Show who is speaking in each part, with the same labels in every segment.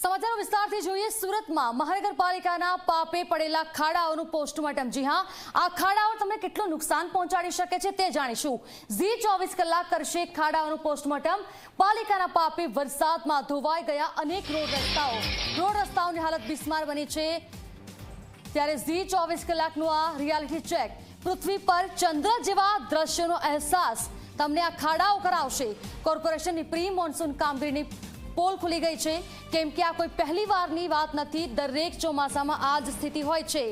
Speaker 1: સમાચારો વિસ્તારથી જોઈએ, સુરતમાં મહાનગરપાલિકાના પાપે પડેલા ખાડાઓનું પોસ્ટમોર્ટમ. જી હા, આ ખાડાઓ તમને કેટલું નુકસાન પહોંચાડી શકે છે તે જાણીશું. ઝી ચોવીસ કલાક કરશે ખાડાઓનું પોસ્ટમોર્ટમ. પાલિકાના પાપે વરસાદમાં ધોવાઈ ગયા અનેક રોડ રસ્તાઓ. રોડ રસ્તાઓની હાલત બિસ્માર બની છે. ત્યારે ઝી ચોવીસ કલાકનું આ રિયાલિટી ચેક પૃથ્વી પર ચંદ્ર જેવા દ્રશ્યોનો અહેસાસ તમને આ ખાડાઓ કરાવશે. કોર્પોરેશનની પ્રી મોન્સૂન કામગીરીની પોલ ખુલી ગઈ છે. કેમ કે આ કોઈ પહેલી વારની વાત નથી. દરેક ચોમાસામાં આ જ સ્થિતિ હોય છે.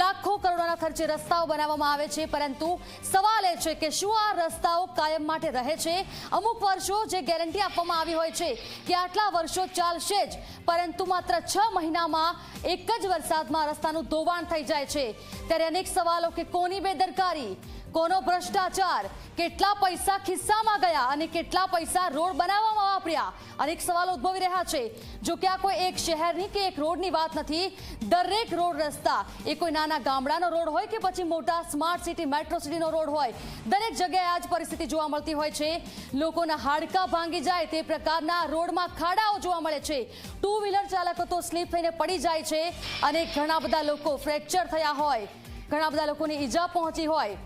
Speaker 1: લાખો કરોડોના ખર્ચે રસ્તાઓ બનાવવામાં આવે છે, પરંતુ સવાલ એ છે કે શું આ રસ્તાઓ કાયમ માટે રહે છે? અમુક વર્ષો જે ગેરંટી આપવામાં આવી હોય છે કે આટલા વર્ષો ચાલશે જ, પરંતુ માત્ર છ મહિનામાં એક જ વરસાદમાં રસ્તાનું ધોવાણ થઈ જાય છે. ત્યારે અનેક સવાલો કે કોની બેદરકારી? કોનો ભ્રષ્ટાચાર. કેટલા પૈસા ખિસ્સામાં ગયા અને કેટલા પૈસા રોડ બનાવવામાં વાપર્યા? અનેક સવાલો ઉદ્ભવી રહ્યા છે. જો કે આ કોઈ એક શહેરની કે એક રોડની વાત નથી, દરેક રોડ રસ્તા. એ કોઈ નાના ગામડાનો રોડ હોય કે પછી મોટા સ્માર્ટ સિટી, મેટ્રો સિટીનો રોડ હોય. દરેક જગ્યાએ આ જ પરિસ્થિતિ જોવા મળતી હોય છે. લોકોના હાડકા ભાંગી જાય તે પ્રકારના રોડમાં ખાડાઓ જોવા મળે છે. ટુ વ્હીલર ચાલકો તો સ્લીપ થઈને પડી જાય છે અને ઘણા બધા લોકો ફ્રેક્ચર થયા હોય. ઘણા બધા લોકોને ઈજા પહોંચી હોય.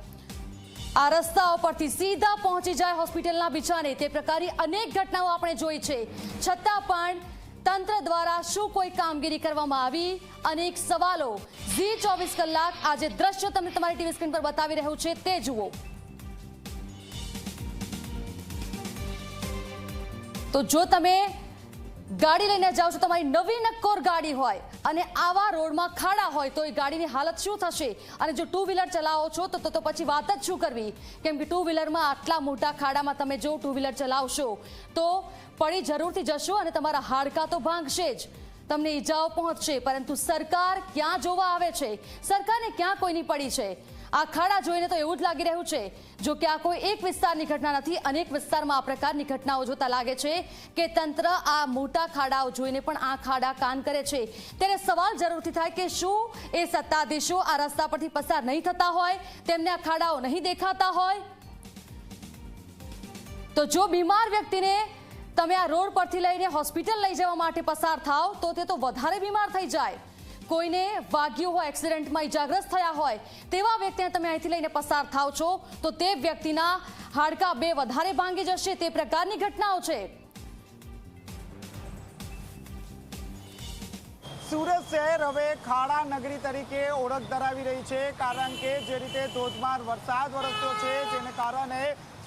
Speaker 1: આ રસ્તાઓ પરથી સીધા પહોંચી જાય હોસ્પિટલના બિછાને તે પ્રકારની અનેક ઘટનાઓ આપણે જોઈ છે. છતાં પણ તંત્ર દ્વારા શું કોઈ કામગીરી કરવામાં આવી? અનેક સવાલો. ઝી ચોવીસ કલાક આજે દ્રશ્ય તમને તમારી ટીવી સ્ક્રીન પર બતાવી રહ્યું છે. તે જુઓ. તો જો તમે ગાડી લઈને જાઓ છો, તમારી નવી નક્કોર ગાડી હોય અને આવા રોડમાં ખાડા હોય, તો એ ગાડીની હાલત શું થશે? અને જો ટુ વ્હીલર ચલાવો છો, તો તો પછી વાત જ શું કરવી? કેમ કે ટુ વ્હીલરમાં આટલા મોટા ખાડામાં તમે જો ટુ વ્હીલર ચલાવશો, તો પડી જરૂરથી જશો અને તમારા હાડકા તો ભાંગશે જ. તમને ઈજાઓ પહોંચશે, પરંતુ સરકાર ક્યાં જોવા આવે છે? સરકારને ક્યાં કોઈની પડી છે? આ ખાડા જોઈને તો એવું જ લાગી રહ્યું છે. જો કે આ કોઈ એક વિસ્તારની ઘટના નથી, અનેક વિસ્તારમાં આ પ્રકારની ઘટનાઓ જોતા લાગે છે કે તંત્ર આ મોટા ખાડાઓ જોઈને પણ આ ખાડા કાન કરે છે. ત્યારે સવાલ જરૂરથી થાય કે શું એ સત્તાધીશો આ રસ્તા પરથી પસાર નહીં થતા હોય? તેમને આ ખાડાઓ નહીં દેખાતા હોય? તો જો બીમાર વ્યક્તિને તમે આ રોડ પરથી લઈને હોસ્પિટલ લઈ જવા માટે પસાર થાવ, તો તે તો વધારે બીમાર થઈ જાય. કોઈને વાગ્યું હોય, એક્સિડન્ટમાં ઇજાગ્રસ્ત થયા હોય, તેવા વ્યક્તિને તમે અહીંથી લઈને પસાર થાવ છો, તો તે વ્યક્તિના હાડકા બે વધારે ભાંગી જશે. તે પ્રકારની ઘટનાઓ છે.
Speaker 2: સુરત શહેર હવે ખાડા નગરી તરીકે ઓળખ ધરાવી રહી છે, કારણ કે જે રીતે ધોધમાર વરસાદ વરસ્યો છે, જેને કારણે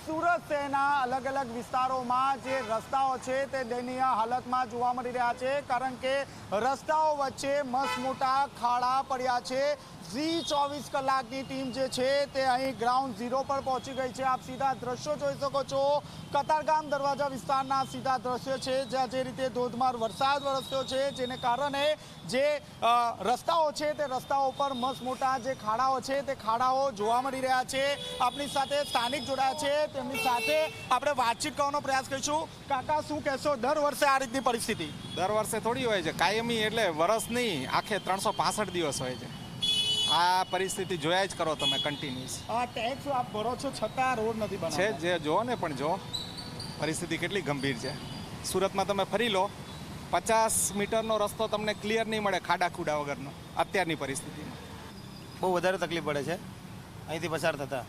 Speaker 2: સુરત શહેરના અલગ અલગ વિસ્તારોમાં જે રસ્તાઓ છે તે દયનીય હાલતમાં જોવા મળી રહ્યા છે, કારણ કે રસ્તાઓ વચ્ચે મસ્ત મોટા ખાડા પડ્યા છે. ઝી ચોવીસ કલાકની ટીમ જે છે તે અહીં ગ્રાઉન્ડ ઝીરો પર પહોંચી ગઈ છે. આપ સીધા દ્રશ્યો જોઈ શકો છો. કતારગામ દરવાજા વિસ્તારના સીધા દ્રશ્યો છે, જ્યાં જે રીતે ધોધમાર વરસાદ વરસ્યો છે, જેને કારણે જે રસ્તાઓ છે તે રસ્તાઓ પર મસ્ત મોટા જે ખાડાઓ છે તે ખાડાઓ જોવા મળી રહ્યા છે. આપણી સાથે સ્થાનિક જોડાયા છે. તેમની સાથે આપણે વાતચીત કરવાનો પ્રયાસ કરીશું. કાકા, શું કહેશો? દર વર્ષે આ રીતની પરિસ્થિતિ?
Speaker 3: દર વર્ષે થોડી હોય છે. કાયમી એટલે વરસ નહીં આખે ત્રણસો દિવસ હોય છે. આ પરિસ્થિતિ જોયા જ કરો તમે કન્ટિન્યુઅસ
Speaker 2: આ ટેક્સ આપ ભરો છો છતાં રોડ નથી
Speaker 3: છે જે જો ને પણ જો પરિસ્થિતિ કેટલી ગંભીર છે. સુરતમાં તમે ફરી લો પચાસ મીટરનો રસ્તો તમને ક્લિયર નહીં મળે ખાડા ખુડા વગરનો અત્યારની પરિસ્થિતિમાં.
Speaker 4: બહુ વધારે તકલીફ પડે છે. અહીંથી પસાર થતા.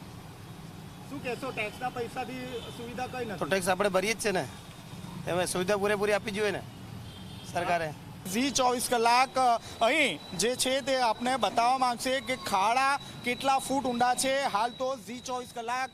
Speaker 2: શું કહેશો ટેક્સના પૈસાથી સુવિધા કઈ
Speaker 4: તો ટેક્સ આપણે ભરીએ જ છે ને. હવે સુવિધા પૂરેપૂરી આપવી જોઈએ ને સરકારે.
Speaker 2: ઝી ચોવીસ કલાક અહીં જે છે તે આપને બતાવવા માંગશે કે ખાડા કેટલા ફૂટ ઊંડા છે. હાલ તો ઝી ચોવીસ કલાક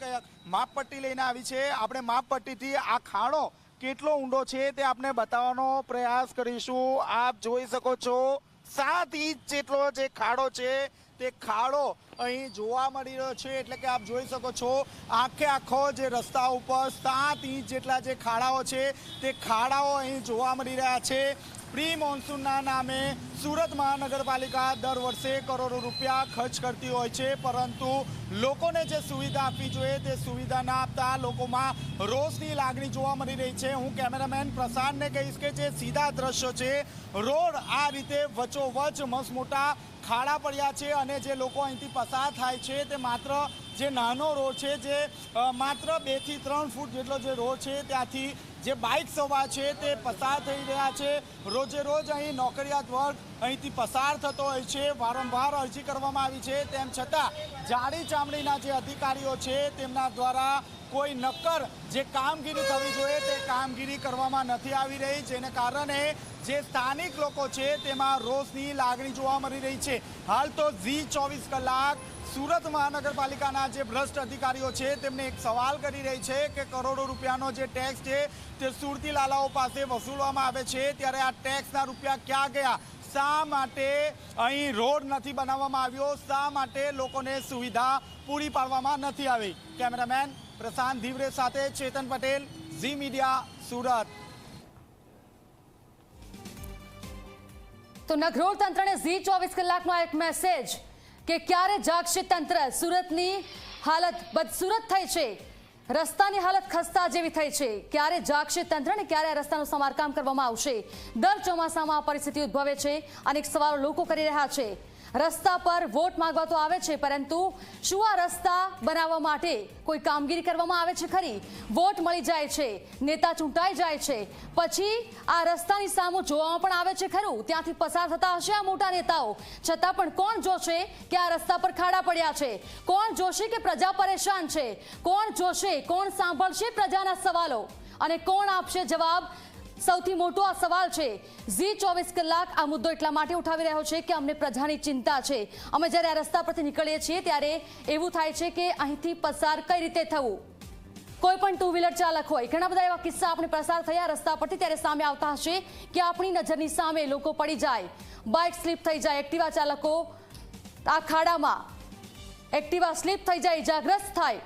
Speaker 2: માપપટ્ટી લઈને આવી છે. આપણે માપપટ્ટીથી આ ખાડો કેટલો ઊંડો છે તે આપણે બતાવવાનો પ્રયાસ કરીશું. આપ જોઈ શકો છો, સાત ઇંચ જેટલો જે ખાડો છે તે ખાડો અહીં જોવા મળી રહ્યો છે. એટલે કે આપ જોઈ શકો છો, આખે આખો જે રસ્તા ઉપર સાત ઇંચ જેટલા જે ખાડાઓ છે, તે ખાડાઓ અહીં જોવા મળી રહ્યા છે. પ્રી મોન્સૂનના નામે સુરત મહાનગરપાલિકા દર વર્ષે કરોડો રૂપિયા ખર્ચ કરતી હોય છે. પરંતુ લોકોને જે સુવિધા આપવી જોઈએ, તે સુવિધા ના આપતા લોકોમાં રોષની લાગણી જોવા મળી રહી છે. હું કેમેરામેન પ્રશાંતને કહીશ કે જે સીધા દ્રશ્યો છે, રોડ આ રીતે વચોવચ મસ્ત મોટા ખાડા પડ્યા છે અને જે લોકો અહીંથી પસાર થાય છે તે માત્ર જે નાનો રોડ છે, જે માત્ર બેથી ત્રણ ફૂટ જેટલો જે રોડ છે, ત્યાંથી જે બાઇક સવાર છે તે પસાર થઈ રહ્યા છે. રોજે રોજ અહીં નોકરિયાત વર્ગ અહીંથી પસાર થતો હોય છે, વારંવાર અરજી કરવામાં આવી છે. તેમ છતાં જાડી ચામડીના જે અધિકારીઓ છે, તેમના દ્વારા કોઈ નક્કર જે કામગીરી થવી જોઈએ તે કામગીરી કરવામાં નથી આવી રહી. જેને કારણે જે સ્થાનિક લોકો છે, તેમાં રોષની લાગણી જોવા મળી રહી છે. હાલ તો ઝી ચોવીસ કલાક સુરત મહાનગરપાલિકાના જે ભ્રષ્ટ અધિકારીઓ છે, તેમને એક સવાલ કરી રહી છે કે કરોડો રૂપિયાનો જે ટેક્સ છે, તે સુરતી લાલાઓ પાસે વસૂલવામાં આવે છે. ત્યારે આ ટેક્સના રૂપિયા ક્યાં ગયા? શા માટે અહીં રોડ નથી બનાવવામાં આવ્યો? શા માટે લોકોને સુવિધા પૂરી પાડવામાં નથી આવી? કેમેરામેન પ્રશાંત ધીવરે સાથે ચેતન પટેલ, ઝી મીડિયા, સુરત.
Speaker 1: તો નગરોળ તંત્રને ઝી ચોવીસ કલાકનો એક મેસેજ કે ક્યારે જાગશે તંત્ર? સુરતની હાલત બદસુરત થઈ છે. રસ્તાની હાલત ખસ્તા જેવી થઈ છે. ક્યારે જાગશે તંત્ર ને ક્યારે રસ્તાનું સમારકામ કરવામાં આવશે? દર ચોમાસામાં પરિસ્થિતિ ઉદ્ભવે છે. અનેક સવાલો લોકો કરી રહ્યા છે. રસ્તા પર વોટ માંગવા તો આવે છે, પરંતુ શું આ રસ્તા બનાવવા માટે કોઈ કામગીરી કરવામાં આવે છે ખરી? વોટ મળી જાય છે, નેતા ચૂંટાઈ જાય છે, પછી આ રસ્તાની સામો જોવામાં પણ આવે છે ખરું? ત્યાંથી પસાર થતા હશે આ મોટા નેતાઓ? છતાં પણ કોણ જોશે કે આ રસ્તા પર ખાડા પડ્યા છે? કોણ જોશે કે પ્રજા પરેશાન છે? કોણ જોશે, કોણ સાંભળશે પ્રજાના સવાલો? અને કોણ આપશે જવાબ? સૌથી મોટો આ સવાલ છે, ઝી ચોવીસ કલાક આ મુદ્દો એટલા માટે ઉઠાવી રહ્યો છે કે અમને પ્રજાની ચિંતા છે. અમે જ્યારે આ રસ્તા પરથી નીકળીએ છીએ ત્યારે એવું થાય છે કે અહીંથી પસાર કઈ રીતે થવું? કોઈ પણ ટુ વ્હીલર ચાલક હોય, ઘણા બધા એવા કિસ્સા આપણે પસાર થયા રસ્તા પરથી ત્યારે સામે આવતા હશે કે આપણી નજરની સામે લોકો પડી જાય. બાઇક સ્લીપ થઈ જાય એક્ટિવા ચાલકો આ ખાડામાં. એક્ટિવા સ્લીપ થઈ જાય, ઇજાગ્રસ્ત થાય.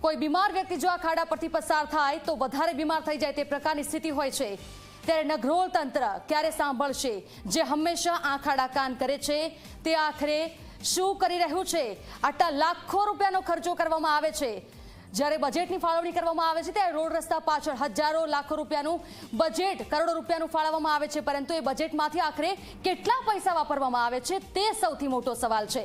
Speaker 1: કોઈ બીમાર વ્યક્તિ જો આ ખાડા પરથી પસાર થાય તો વધારે બીમાર થઈ જાય તે પ્રકારની સ્થિતિ હોય છે. ત્યારે નગરોળ તંત્ર ક્યારે સાંભળશે જે હંમેશા આ ખાડા કાન કરે છે? તે આખરે શું કરી રહ્યું છે? આટલા લાખો રૂપિયાનો ખર્ચો કરવામાં આવે છે. જ્યારે બજેટની ફાળવણી કરવામાં આવે છે ત્યારે રોડ રસ્તા પાછળ હજારો લાખો રૂપિયાનું બજેટ, કરોડો રૂપિયાનું ફાળવવામાં આવે છે. પરંતુ એ બજેટમાંથી આખરે કેટલા પૈસા વાપરવામાં આવે છે? તે સૌથી મોટો સવાલ છે.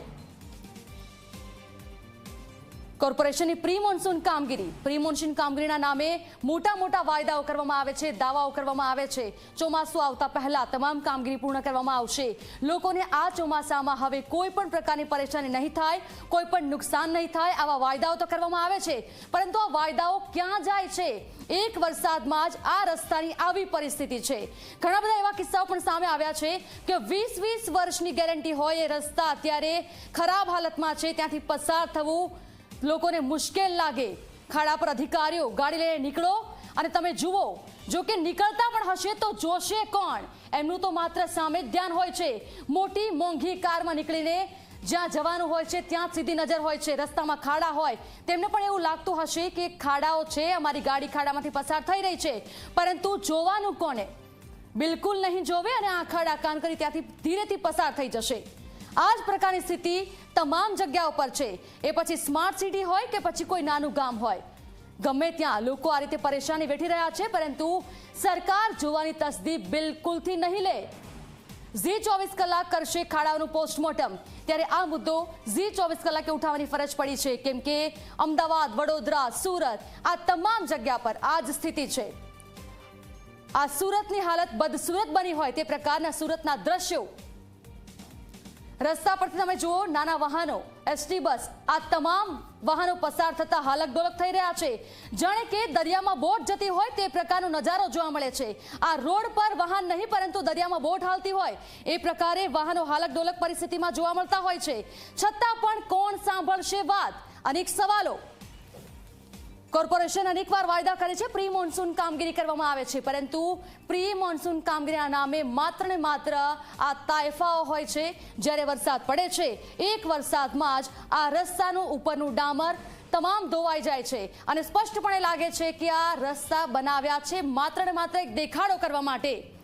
Speaker 1: કોર્પોરેશનની પ્રી મોન્સૂન કામગીરી. પ્રી મોન્સૂન કામગીરીના નામે મોટા મોટા વાયદાઓ કરવામાં આવે છે, દાવાઓ કરવામાં આવે છે. ચોમાસું આવતા પહેલા તમામ કામગીરી પૂર્ણ કરવામાં આવશે. લોકોને આ ચોમાસામાં હવે કોઈ પણ પ્રકારની પરેશાની નહીં થાય, કોઈ પણ નુકસાન નહીં થાય, આવા વાયદાઓ તો કરવામાં આવે છે. પરંતુ આ વાયદાઓ ક્યાં જાય છે? એક વરસાદમાં જ આ રસ્તાની આવી પરિસ્થિતિ છે. ઘણા બધા એવા કિસ્સાઓ પણ સામે આવ્યા છે કે વીસ વીસ વર્ષની ગેરંટી હોય એ રસ્તા અત્યારે ખરાબ હાલતમાં છે, ત્યાંથી પસાર થવું લોકોને મુશ્કેલ લાગે. ખાડા પર અધિકારીઓ ગાડી લઈને નીકળો અને તમે જુઓ, જો કે નીકળતા પણ હશે તો જોશે કોણ? એમનું તો માત્ર સામે ધ્યાન હોય છે. મોટી, મોંઘી કારમાં નીકળીને જ્યાં જવાનું હોય છે, ત્યાં સીધી નજર હોય છે. રસ્તામાં ખાડા હોય. તેમને પણ એવું લાગતું હશે કે ખાડાઓ છે, અમારી ગાડી ખાડામાંથી પસાર થઈ રહી છે. પરંતુ જોવાનું કોને? બિલકુલ નહીં જોવે અને આ ખાડા કાન કરી ત્યાંથી ધીરેથી પસાર થઈ જશે. આ જ પ્રકારની સ્થિતિ તમામ જગ્યાઓ પર છે. એ પછી સ્માર્ટ સિટી હોય કે પછી કોઈ નાનું ગામ હોય. ગમે ત્યાં લોકો આ રીતે પરેશાની વેઠી રહ્યા છે, પરંતુ સરકાર જોવાની તસદી બિલકુલથી નહીં લે. ઝી ચોવીસ કલાક કરશે ખાડાઓનું પોસ્ટમોર્ટમ ત્યારે આ મુદ્દો ઝી ચોવીસ કલાકે ઉઠાવવાની ફરજ પડી છે. કેમ કે અમદાવાદ, વડોદરા, સુરત આ તમામ જગ્યા પર આ જ સ્થિતિ છે. આ સુરતની હાલત બદસુરત બની હોય તે પ્રકારના સુરતના દ્રશ્યો રસ્તા પરથી તમે જુઓ, નાના વાહનો એસટી બસ, આ તમામ વાહનો પસાર થતા હાલક ડોલક થઈ રહ્યા છે. જાણે કે દરિયામાં બોટ જતી હોય તે પ્રકારનો નજારો જોવા મળે છે. આ રોડ પર વાહન નહીં, પરંતુ દરિયામાં બોટ હાલતી હોય. એ પ્રકારે વાહનો હાલક ડોલક પરિસ્થિતિમાં જોવા મળતા હોય છે. છતાં પણ કોણ સાંભળશે વાત? અનેક સવાલો. કોર્પોરેશન અનેકવાર વાયદા કરે છે. પ્રી મોન્સૂન કામગીરી કરવામાં આવે છે. પરંતુ પ્રી મોન્સૂન કામગીરીના નામે માત્ર ને માત્ર આ તાયફાઓ હોય છે. જ્યારે વરસાદ પડે છે, એક વરસાદમાં જ આ રસ્તાનું ઉપરનું ડામર તમામ ધોવાઈ જાય છે. અને સ્પષ્ટપણે લાગે છે કે આ રસ્તા બનાવ્યા છે. માત્ર ને માત્ર એક દેખાડો કરવા માટે.